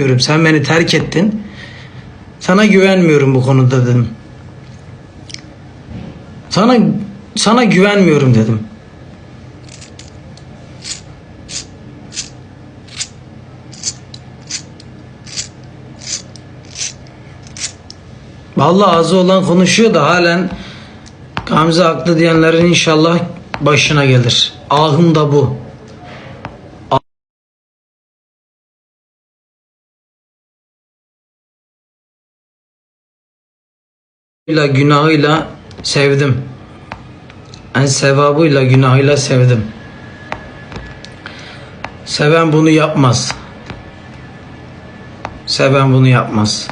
güvenmiyorum. Sen beni terk ettin. Sana güvenmiyorum bu konuda dedim. Sana sana güvenmiyorum dedim. Vallahi ağzı olan konuşuyor da halen Gamze haklı diyenlerin inşallah başına gelir. Ahım da bu. İle günahıyla sevdim. En sevabıyla günahıyla sevdim. Seven bunu yapmaz. Seven bunu yapmaz.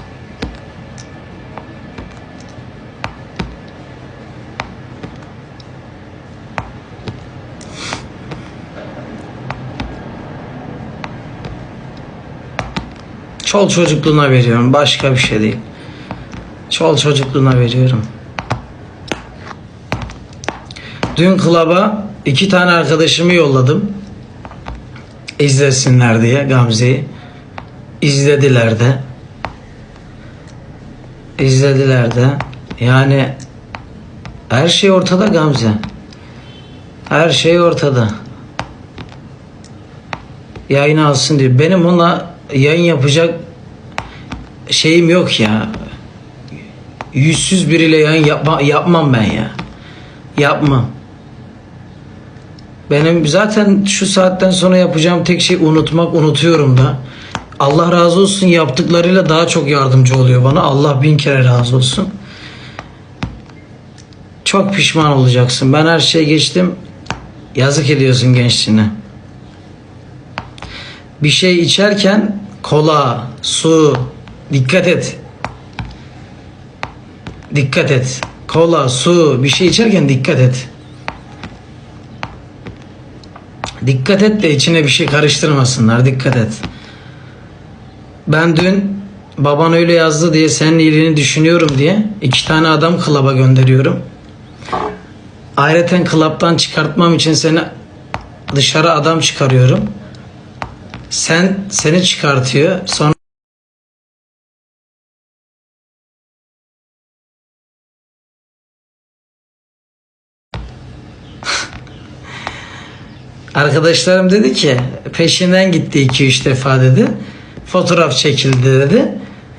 Çol çocukluğuna veriyorum. Başka bir şey değil. Çol çocukluğuna veriyorum. Dün klaba iki tane arkadaşımı yolladım. İzlesinler diye Gamze'yi. İzlediler de. İzlediler de. Yani her şey ortada Gamze. Her şey ortada. Yayını alsın diye. Benim ona yayın yapacak şeyim yok ya. Yüzsüz biriyle yayın yapma, yapmam ben ya. Yapmam. Benim zaten şu saatten sonra yapacağım tek şey unutmak. Unutuyorum da. Allah razı olsun yaptıklarıyla daha çok yardımcı oluyor bana. Allah bin kere razı olsun. Çok pişman olacaksın. Ben her şeye geçtim. Yazık ediyorsun gençliğine. Bir şey içerken kola, su, dikkat et. Dikkat et. Kola, su, bir şey içerken dikkat et. Dikkat et de içine bir şey karıştırmasınlar. Dikkat et. Ben dün baban öyle yazdı diye senin iyiliğini düşünüyorum diye iki tane adam klaba gönderiyorum. Ayrıca klaptan çıkartmam için seni dışarı adam çıkarıyorum. Sen seni çıkartıyor. Sonra Arkadaşlarım dedi ki peşinden gitti 2-3 defa dedi. Fotoğraf çekildi dedi.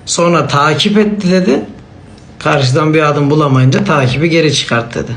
Sonra takip etti dedi. Karşıdan bir adım bulamayınca takibi geri çıkart dedi.